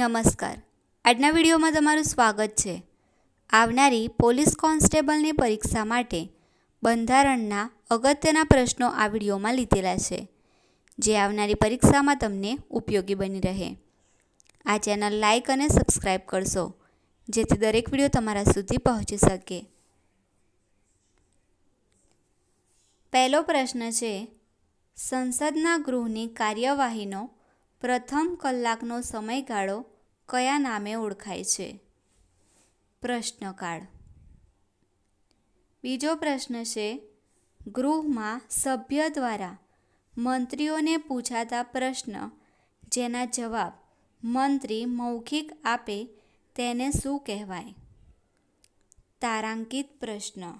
નમસ્કાર. આજના વિડીયોમાં તમારું સ્વાગત છે. આવનારી પોલીસ કોન્સ્ટેબલની પરીક્ષા માટે બંધારણના અગત્યના પ્રશ્નો આ વિડીયોમાં લીધેલા છે, જે આવનારી પરીક્ષામાં તમને ઉપયોગી બની રહે. આ ચેનલ લાઇક અને સબસ્ક્રાઈબ કરશો, જેથી દરેક વીડિયો તમારા સુધી પહોંચી શકે. પહેલો પ્રશ્ન છે, સંસદના ગૃહની કાર્યવાહીનો પ્રથમ કલાકનો સમયગાળો કયા નામે ઓળખાય છે? પ્રશ્નકાળ. બીજો પ્રશ્ન છે, ગૃહમાં સભ્ય દ્વારા મંત્રીઓને પૂછાતા પ્રશ્ન, જેના જવાબ મંત્રી મૌખિક આપે તેને શું કહેવાય? તારાંકિત પ્રશ્ન.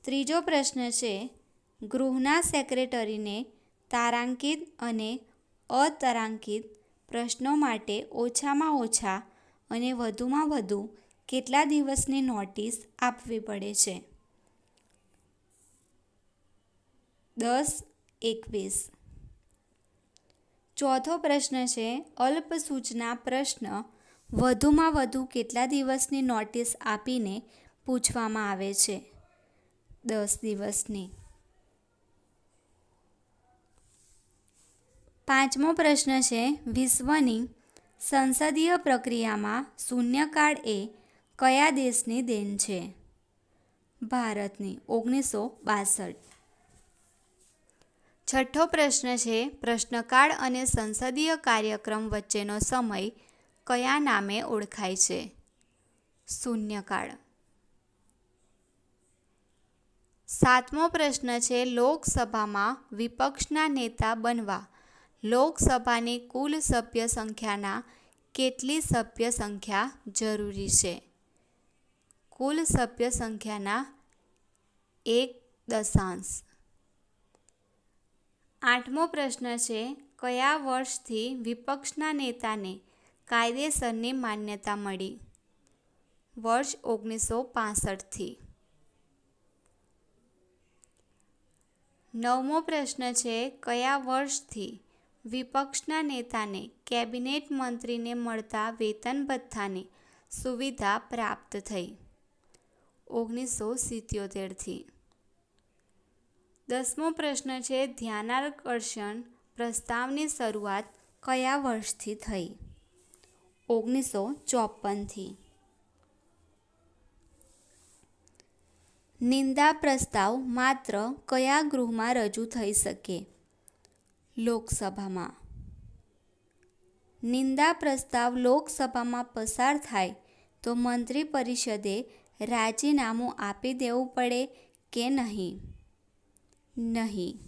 ત્રીજો પ્રશ્ન છે ગૃહના સેક્રેટરીને તારાંકિત અને અતારાંકિત પ્રશ્નો માટે ઓછામાં ઓછા અને વધુમાં વધુ કેટલા દિવસની નોટિસ આપવી પડે છે? દસ, એકવીસ. ચોથો પ્રશ્ન છે અલ્પ સૂચના પ્રશ્ન વધુમાં વધુ કેટલા દિવસની નોટિસ આપીને પૂછવામાં આવે છે? દસ દિવસની. પાંચમો પ્રશ્ન છે, વિશ્વની સંસદીય પ્રક્રિયામાં શૂન્યકાળ એ કયા દેશની દેન છે? ભારતની ઓગણીસો બાસઠ. છઠ્ઠો પ્રશ્ન છે, પ્રશ્નકાળ અને સંસદીય કાર્યક્રમ વચ્ચેનો સમય કયા નામે ઓળખાય છે? શૂન્યકાળ સાતમો પ્રશ્ન છે, લોકસભામાં વિપક્ષના નેતા બનવા લોકસભાની કુલ સભ્ય સંખ્યાના કેટલી સભ્ય સંખ્યા જરૂરી છે? કુલ સભ્ય સંખ્યાના એક દશાંશ. આઠમો પ્રશ્ન છે, કયા વર્ષથી વિપક્ષના નેતાને કાયદેસરની માન્યતા મળી? વર્ષ ઓગણીસો પાસઠથી. નવમો પ્રશ્ન છે, કયા વર્ષથી વિપક્ષના નેતાને કેબિનેટ મંત્રીને મળતા વેતન ભથ્થાની સુવિધા પ્રાપ્ત થઈ. ઓગણીસો સિત્યોતેરથી. દસમો પ્રશ્ન છે, ધ્યાનાકર્ષણ પ્રસ્તાવની શરૂઆત કયા વર્ષથી થઈ? ઓગણીસો ચોપનથી નિંદા પ્રસ્તાવ માત્ર કયા ગૃહમાં રજૂ થઈ શકે? લોકસભામાં. નિંદા પ્રસ્તાવ લોકસભામાં પસાર થાય તો મંત્રી પરિષદે રાજીનામું આપી દેવું પડે કે નહીં? નહીં.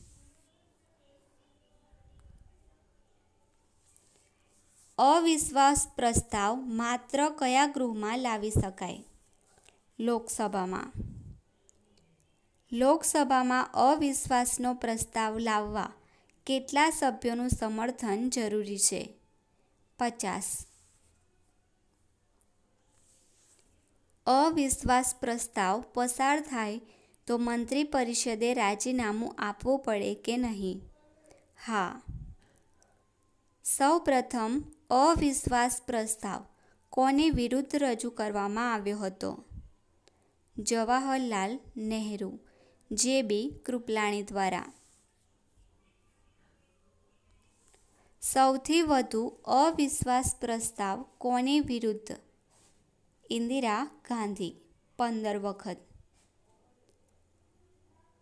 અવિશ્વાસ પ્રસ્તાવ માત્ર કયા ગૃહમાં લાવી શકાય? લોકસભામાં. લોકસભામાં અવિશ્વાસનો પ્રસ્તાવ લાવવા કેટલા સભ્યોનું સમર્થન જરૂરી છે? પચાસ. અવિશ્વાસ પ્રસ્તાવ પસાર થાય તો મંત્રી પરિષદે રાજીનામું આપવું પડે કે નહીં? હા. સૌ પ્રથમ અવિશ્વાસ પ્રસ્તાવ કોની વિરુદ્ધ રજૂ કરવામાં આવ્યો હતો? જવાહરલાલ નહેરુ જે બી કૃપલાણી દ્વારા. સૌથી વધુ અવિશ્વાસ પ્રસ્તાવ કોની વિરુદ્ધ? ઇન્દિરા ગાંધી, પંદર વખત.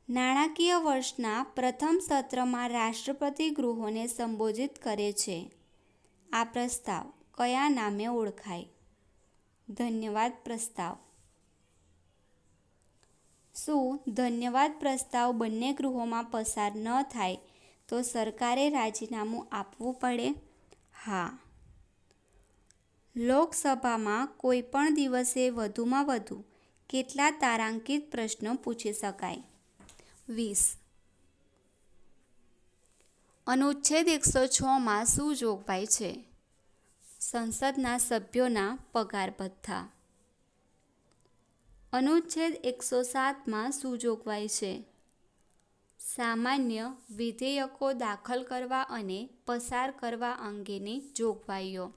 નાણાકીય વર્ષના પ્રથમ સત્રમાં રાષ્ટ્રપતિ ગૃહોને સંબોધિત કરે છે. આ પ્રસ્તાવ કયા નામે ઓળખાય? ધન્યવાદ પ્રસ્તાવ. શું ધન્યવાદ પ્રસ્તાવ બંને ગૃહોમાં પસાર ન થાય તો સરકારે રાજીનામું આપવું પડે? હા. લોકસભામાં કોઈ પણ દિવસે વધુમાં વધુ કેટલા તારાંકિત પ્રશ્નો પૂછી શકાય? વીસ. અનુચ્છેદ એકસો છમાં શું જોગવાઈ છે? સંસદના સભ્યોના પગાર ભથ્થા. અનુચ્છેદ એકસો સાતમાં શું જોગવાઈ છે? સામાન્ય વિધેયકો દાખલ કરવા અને પસાર કરવા અંગેની જોગવાઈઓ.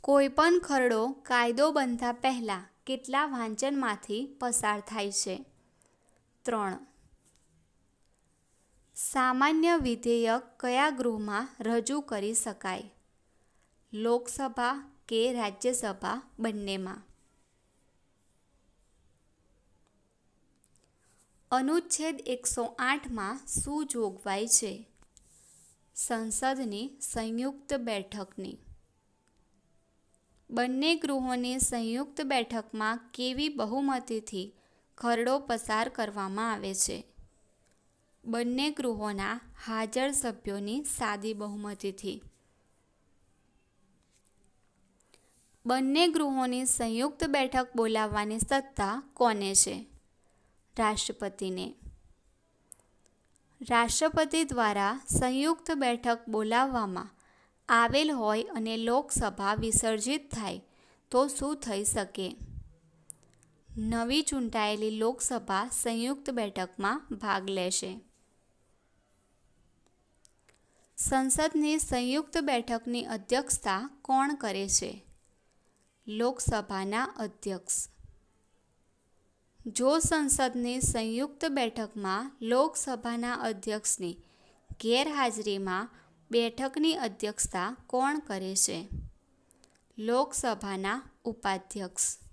કોઈપણ ખરડો કાયદો બનતા પહેલાં કેટલા વાંચનમાંથી પસાર થાય છે? ત્રણ. સામાન્ય વિધેયક કયા ગૃહમાં રજૂ કરી શકાય? લોકસભા કે રાજ્યસભા બંનેમાં? અનુચ્છેદ એકસો આઠમાં શું જોગવાઈ છે? સંસદની સંયુક્ત બેઠકની. બંને ગૃહોની સંયુક્ત બેઠકમાં કેવી બહુમતીથી ખરડો પસાર કરવામાં આવે છે? બંને ગૃહોના હાજર સભ્યોની સાદી બહુમતીથી. બંને ગૃહોની સંયુક્ત બેઠક બોલાવવાની સત્તા કોને છે? રાષ્ટ્રપતિને. રાષ્ટ્રપતિ દ્વારા સંયુક્ત બેઠક બોલાવવામાં આવેલ હોય અને લોકસભા વિસર્જિત થાય, તો શું થઈ શકે? નવી ચૂંટાયેલી લોકસભા સંયુક્ત બેઠકમાં ભાગ લેશે. સંસદની સંયુક્ત બેઠકની અધ્યક્ષતા કોણ કરે છે? લોકસભાના અધ્યક્ષ જો સંસદની સંયુક્ત બેઠકમાં લોકસભાના અધ્યક્ષની ગેરહાજરીમાં બેઠકની અધ્યક્ષતા કોણ કરે છે? લોકસભાના ઉપાધ્યક્ષ